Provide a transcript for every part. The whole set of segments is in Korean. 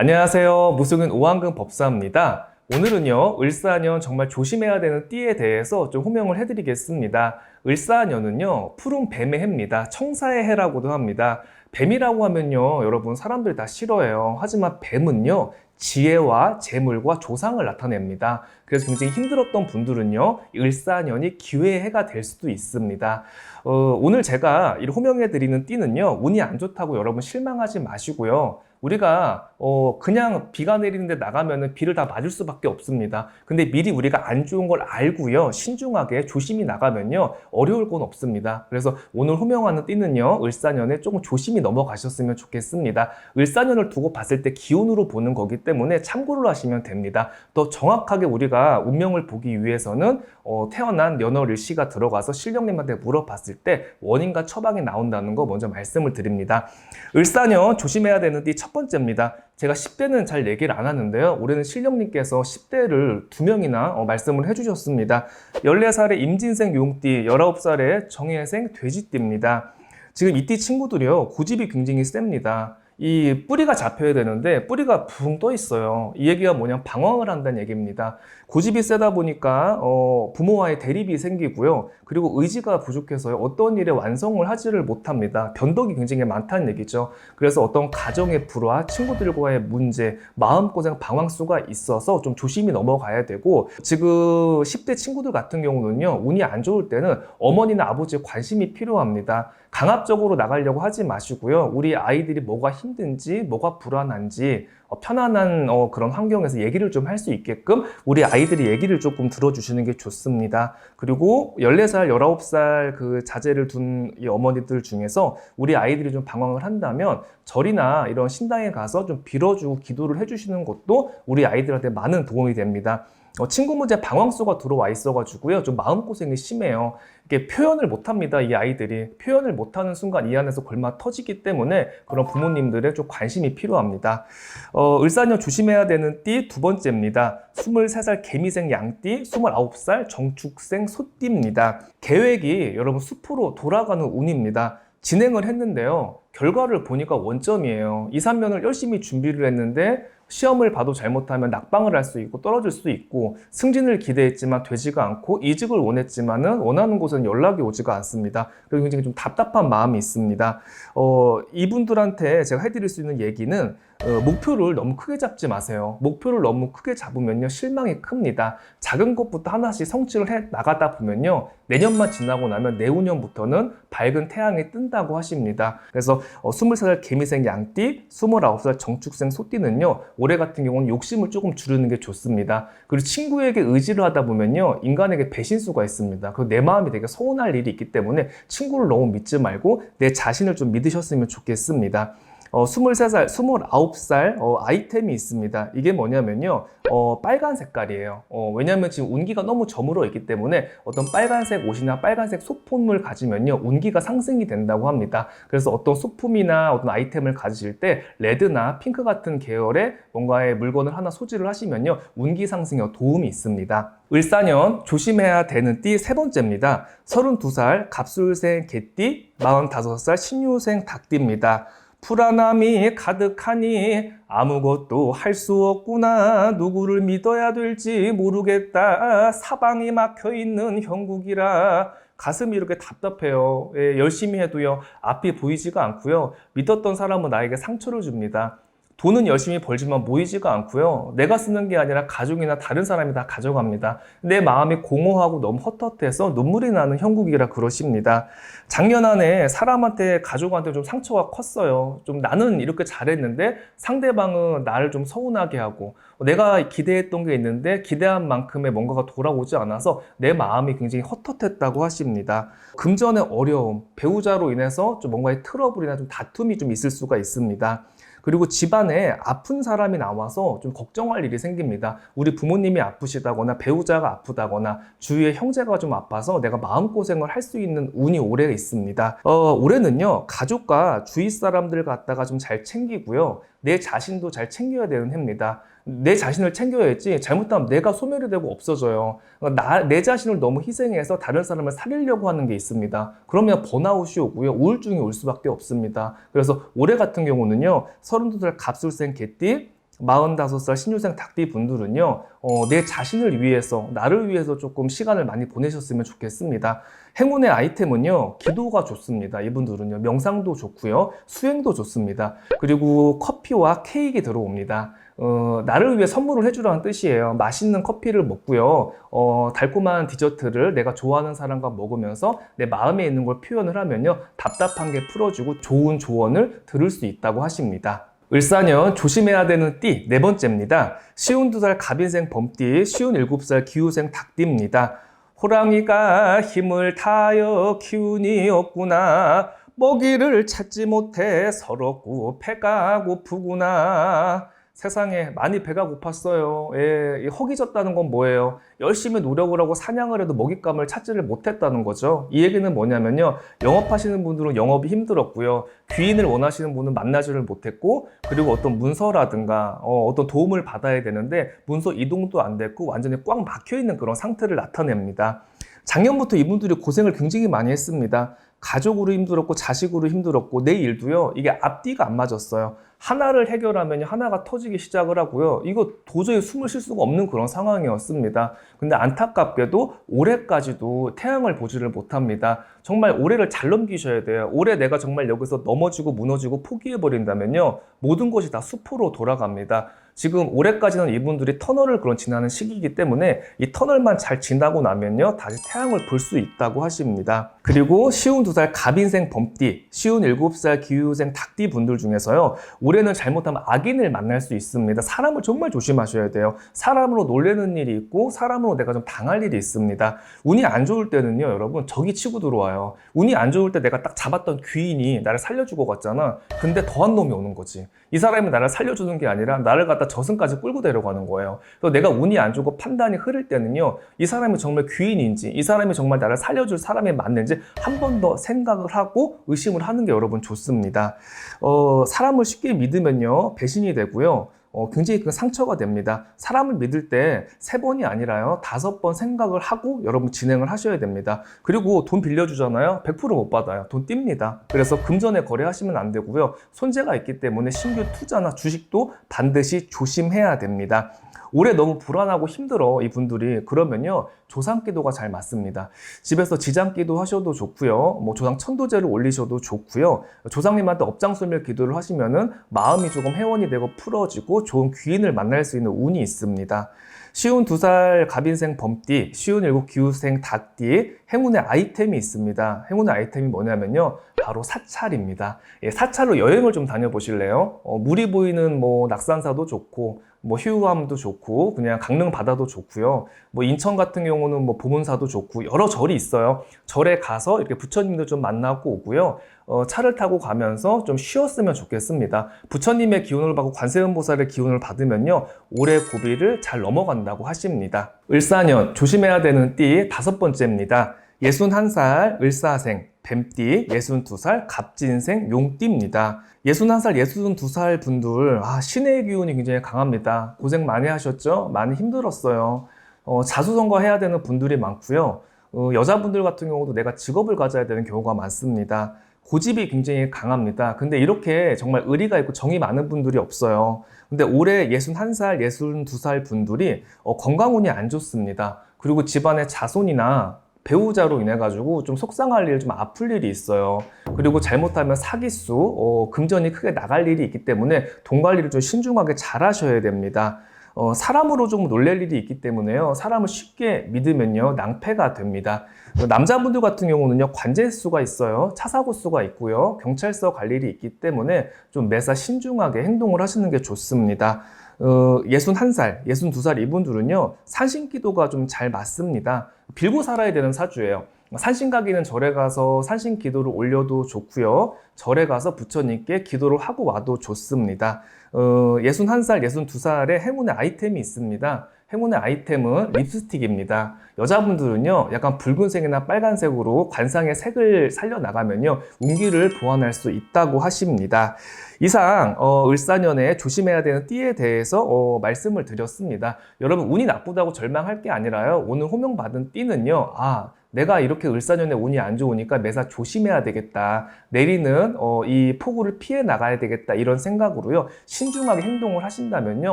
안녕하세요. 무속인 오한근 법사입니다. 오늘은요, 을사년 정말 조심해야 되는 띠에 대해서 좀 호명을 해드리겠습니다. 을사년은요, 푸른 뱀의 해입니다. 청사의 해라고도 합니다. 뱀이라고 하면요, 여러분 사람들 다 싫어해요. 하지만 뱀은요, 지혜와 재물과 조상을 나타냅니다. 그래서 굉장히 힘들었던 분들은요, 을사년이 기회의 해가 될 수도 있습니다. 어, 오늘 제가 이 호명해드리는 띠는요, 운이 안 좋다고 여러분 실망하지 마시고요. 우리가 어 그냥 비가 내리는데 나가면은 비를 다 맞을 수밖에 없습니다. 근데 미리 우리가 안 좋은 걸 알고요. 신중하게 조심히 나가면요. 어려울 건 없습니다. 그래서 오늘 호명하는 띠는요. 을사년에 조금 조심히 넘어가셨으면 좋겠습니다. 을사년을 두고 봤을 때 기운으로 보는 거기 때문에 참고를 하시면 됩니다. 더 정확하게 우리가 운명을 보기 위해서는 어, 태어난 연월 일시가 들어가서 실령님한테 물어봤을 때 원인과 처방이 나온다는 거 먼저 말씀을 드립니다. 을사년 조심해야 되는 띠 첫 번째입니다. 제가 10대는 잘 얘기를 안 하는데요. 올해는 실령님께서 10대를 두 명이나 어, 말씀을 해주셨습니다. 14살의 임진생 용띠, 19살의 정예생 돼지띠입니다. 지금 이 띠 친구들이요. 고집이 굉장히 셉니다. 이 뿌리가 잡혀야 되는데 뿌리가 붕 떠 있어요. 이 얘기가 뭐냐 방황을 한다는 얘기입니다. 고집이 세다 보니까 어, 부모와의 대립이 생기고요. 그리고 의지가 부족해서 어떤 일에 완성을 하지를 못합니다. 변덕이 굉장히 많다는 얘기죠. 그래서 어떤 가정의 불화, 친구들과의 문제, 마음고생, 방황수가 있어서 좀 조심히 넘어가야 되고 지금 10대 친구들 같은 경우는요. 운이 안 좋을 때는 어머니나 아버지의 관심이 필요합니다. 강압적으로 나가려고 하지 마시고요. 우리 아이들이 뭐가 힘든지, 뭐가 불안한지, 어, 편안한 어, 그런 환경에서 얘기를 좀 할 수 있게끔 우리 아이들이 얘기를 조금 들어주시는 게 좋습니다. 그리고 14살, 19살 그 자제를 둔이 어머니들 중에서 우리 아이들이 좀 방황을 한다면 절이나 이런 신당에 가서 좀 빌어주고 기도를 해주시는 것도 우리 아이들한테 많은 도움이 됩니다. 어, 친구 문제 방황수가 들어와 있어가지고요. 좀 마음고생이 심해요. 이게 표현을 못합니다. 이 아이들이. 표현을 못하는 순간 이 안에서 골마 터지기 때문에 그런 부모님들의 좀 관심이 필요합니다. 어, 을사년 조심해야 되는 띠 두 번째입니다. 23살 개미생 양띠, 29살 정축생 소띠입니다. 계획이 여러분 숲으로 돌아가는 운입니다. 진행을 했는데요. 결과를 보니까 원점이에요. 2, 3년을 열심히 준비를 했는데 시험을 봐도 잘못하면 낙방을 할 수 있고 떨어질 수 있고 승진을 기대했지만 되지가 않고 이직을 원했지만은 원하는 곳은 연락이 오지가 않습니다. 그리고 굉장히 좀 답답한 마음이 있습니다. 어, 이분들한테 제가 해드릴 수 있는 얘기는 어, 목표를 너무 크게 잡지 마세요. 목표를 너무 크게 잡으면요 실망이 큽니다. 작은 것부터 하나씩 성취를 해 나가다 보면요 내년만 지나고 나면 내후년부터는 밝은 태양이 뜬다고 하십니다. 그래서 어, 20살 개미생 양띠, 29살 정축생 소띠는요 올해 같은 경우는 욕심을 조금 줄이는 게 좋습니다. 그리고 친구에게 의지를 하다 보면요 인간에게 배신수가 있습니다. 그내 마음이 되게 서운할 일이 있기 때문에 친구를 너무 믿지 말고 내 자신을 좀 믿으셨으면 좋겠습니다. 어, 23살, 29살 어, 아이템이 있습니다. 이게 뭐냐면요. 어, 빨간 색깔이에요. 어, 왜냐하면 지금 운기가 너무 저물어 있기 때문에 어떤 빨간색 옷이나 빨간색 소품을 가지면요. 운기가 상승이 된다고 합니다. 그래서 어떤 소품이나 어떤 아이템을 가지실 때 레드나 핑크 같은 계열의 뭔가의 물건을 하나 소지를 하시면요. 운기 상승에 도움이 있습니다. 을사년 조심해야 되는 띠 세 번째입니다. 32살 갑술생 개띠, 45살 신유생 닭띠입니다. 불안함이 가득하니 아무것도 할 수 없구나. 누구를 믿어야 될지 모르겠다. 사방이 막혀 있는 형국이라. 가슴이 이렇게 답답해요. 예, 열심히 해도요. 앞이 보이지가 않고요. 믿었던 사람은 나에게 상처를 줍니다. 돈은 열심히 벌지만 모이지가 않고요. 내가 쓰는 게 아니라 가족이나 다른 사람이 다 가져갑니다. 내 마음이 공허하고 너무 헛헛해서 눈물이 나는 형국이라 그러십니다. 작년 안에 사람한테 가족한테 좀 상처가 컸어요. 좀 나는 이렇게 잘했는데 상대방은 나를 좀 서운하게 하고 내가 기대했던 게 있는데 기대한 만큼의 뭔가가 돌아오지 않아서 내 마음이 굉장히 헛헛했다고 하십니다. 금전의 어려움, 배우자로 인해서 좀 뭔가의 트러블이나 좀 다툼이 좀 있을 수가 있습니다. 그리고 집안에 아픈 사람이 나와서 좀 걱정할 일이 생깁니다. 우리 부모님이 아프시다거나 배우자가 아프다거나 주위의 형제가 좀 아파서 내가 마음고생을 할 수 있는 운이 올해 있습니다. 어, 올해는요, 가족과 주위 사람들 갖다가 좀 잘 챙기고요. 내 자신도 잘 챙겨야 되는 해입니다. 내 자신을 챙겨야지 잘못하면 내가 소멸이 되고 없어져요. 그러니까 나, 내 자신을 너무 희생해서 다른 사람을 살리려고 하는 게 있습니다. 그러면 번아웃이 오고요. 우울증이 올 수밖에 없습니다. 그래서 올해 같은 경우는요. 32살 갑술생 개띠, 45살 신유생 닭띠 분들은요, 어, 내 자신을 위해서, 나를 위해서 조금 시간을 많이 보내셨으면 좋겠습니다. 행운의 아이템은요, 기도가 좋습니다. 이분들은요, 명상도 좋고요, 수행도 좋습니다. 그리고 커피와 케이크 들어옵니다. 어, 나를 위해 선물을 해주라는 뜻이에요. 맛있는 커피를 먹고요, 어, 달콤한 디저트를 내가 좋아하는 사람과 먹으면서 내 마음에 있는 걸 표현을 하면요, 답답한 게 풀어지고 좋은 조언을 들을 수 있다고 하십니다. 을사년 조심해야 되는 띠 네 번째입니다. 쉬운 두 살 갑인생 범띠, 쉬운 일곱 살 기후생 닭띠입니다. 호랑이가 힘을 다하여 기운이 없구나. 먹이를 찾지 못해 서럽고 배가 고프구나. 세상에 많이 배가 고팠어요. 예, 이 허기졌다는 건 뭐예요? 열심히 노력을 하고 사냥을 해도 먹잇감을 찾지를 못했다는 거죠. 이 얘기는 뭐냐면요. 영업하시는 분들은 영업이 힘들었고요. 귀인을 원하시는 분은 만나지를 못했고, 그리고 어떤 문서라든가 어, 떤 도움을 받아야 되는데 문서 이동도 안 됐고 완전히 꽉 막혀 있는 그런 상태를 나타냅니다. 작년부터 이분들이 고생을 굉장히 많이 했습니다. 가족으로 힘들었고 자식으로 힘들었고 내 일도요 이게 앞뒤가 안 맞았어요 하나를 해결하면 하나가 터지기 시작을 하고요. 이거 도저히 숨을 쉴 수가 없는 그런 상황이었습니다. 근데 안타깝게도 올해까지도 태양을 보지를 못합니다. 정말 올해를 잘 넘기셔야 돼요. 올해 내가 정말 여기서 넘어지고 무너지고 포기해 버린다면요 모든 것이 다 숲으로 돌아갑니다. 지금 올해까지는 이분들이 터널을 그런 지나는 시기이기 때문에 이 터널만 잘 지나고 나면요 다시 태양을 볼 수 있다고 하십니다. 그리고 쉬운 두 살 갑인생 범띠, 쉬운 일곱 살 기후생 닭띠 분들 중에서요 올해는 잘못하면 악인을 만날 수 있습니다. 사람을 정말 조심하셔야 돼요. 사람으로 놀래는 일이 있고 사람으로 내가 좀 당할 일이 있습니다. 운이 안 좋을 때는요 여러분 적이 치고 들어와요. 운이 안 좋을 때 내가 딱 잡았던 귀인이 나를 살려주고 갔잖아. 근데 더한 놈이 오는 거지. 이 사람이 나를 살려주는 게 아니라 나를 갖다 저승까지 끌고 데려가는 거예요. 그래서 내가 운이 안 좋고 판단이 흐를 때는요, 이 사람이 정말 귀인인지, 이 사람이 정말 나를 살려줄 사람이 맞는지 한 번 더 생각을 하고 의심을 하는 게 여러분 좋습니다. 어, 사람을 쉽게 믿으면요, 배신이 되고요. 어, 굉장히 큰 상처가 됩니다. 사람을 믿을 때 세 번이 아니라요, 다섯 번 생각을 하고 여러분 진행을 하셔야 됩니다. 그리고 돈 빌려주잖아요. 100%못 받아요. 돈 띱니다. 그래서 금전에 거래하시면 안 되고요. 손재가 있기 때문에 신규 투자나 주식도 반드시 조심해야 됩니다. 올해 너무 불안하고 힘들어 이분들이 그러면요 조상기도가 잘 맞습니다 집에서 지장기도 하셔도 좋고요 뭐 조상 천도제를 올리셔도 좋고요 조상님한테 업장소멸 기도를 하시면은 마음이 조금 회원이 되고 풀어지고 좋은 귀인을 만날 수 있는 운이 있습니다 쉬운 두 살 갑인생 범띠, 쉬운 일곱 기후생 닭띠, 행운의 아이템이 있습니다. 행운의 아이템이 뭐냐면요. 바로 사찰입니다. 예, 사찰로 여행을 좀 다녀보실래요? 어, 물이 보이는 뭐 낙산사도 좋고, 뭐 휴암도 좋고 그냥 강릉 바다도 좋고요. 뭐 인천 같은 경우는 뭐 보문사도 좋고 여러 절이 있어요. 절에 가서 이렇게 부처님도 좀 만나고 오고요. 어, 차를 타고 가면서 좀 쉬었으면 좋겠습니다. 부처님의 기운을 받고 관세음보살의 기운을 받으면요. 올해 고비를 잘 넘어간다고 하십니다. 을사년 조심해야 되는 띠 다섯 번째입니다. 61살 을사생 뱀띠, 62살 갑진생 용띠입니다. 61살, 62살 분들, 아, 신의 기운이 굉장히 강합니다. 고생 많이 하셨죠? 많이 힘들었어요. 어, 자수성가 해야 되는 분들이 많고요. 어, 여자분들 같은 경우도 내가 직업을 가져야 되는 경우가 많습니다. 고집이 굉장히 강합니다. 근데 이렇게 정말 의리가 있고 정이 많은 분들이 없어요. 근데 올해 61살, 62살 분들이 어, 건강운이 안 좋습니다. 그리고 집안의 자손이나 배우자로 인해 가지고 좀 속상할 일, 좀 아플 일이 있어요. 그리고 잘못하면 사기수, 어, 금전이 크게 나갈 일이 있기 때문에 돈 관리를 좀 신중하게 잘 하셔야 됩니다. 어, 사람으로 좀 놀랄 일이 있기 때문에요. 사람을 쉽게 믿으면요, 낭패가 됩니다. 남자분들 같은 경우는요, 관제수가 있어요. 차사고수가 있고요. 경찰서 갈 일이 있기 때문에 좀 매사 신중하게 행동을 하시는 게 좋습니다. 어, 61살, 62살 이분들은요, 산신 기도가 좀 잘 맞습니다. 빌고 살아야 되는 사주예요. 산신 가기는 절에 가서 산신 기도를 올려도 좋고요. 절에 가서 부처님께 기도를 하고 와도 좋습니다. 어, 61살, 62살에 행운의 아이템이 있습니다. 행운의 아이템은 립스틱입니다. 여자분들은요, 약간 붉은색이나 빨간색으로 관상의 색을 살려나가면요, 운기를 보완할 수 있다고 하십니다. 이상, 어, 을사년에 조심해야 되는 띠에 대해서 어, 말씀을 드렸습니다. 여러분, 운이 나쁘다고 절망할 게 아니라요, 오늘 호명받은 띠는요, 아, 내가 이렇게 을사년에 운이 안 좋으니까 매사 조심해야 되겠다. 내리는 어, 이 폭우를 피해 나가야 되겠다. 이런 생각으로요. 신중하게 행동을 하신다면요.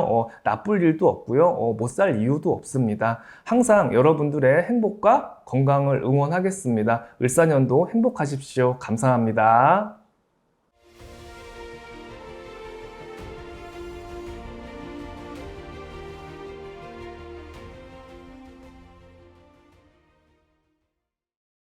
어, 나쁠 일도 없고요. 어, 못 살 이유도 없습니다. 항상 여러분들의 행복과 건강을 응원하겠습니다. 을사년도 행복하십시오. 감사합니다.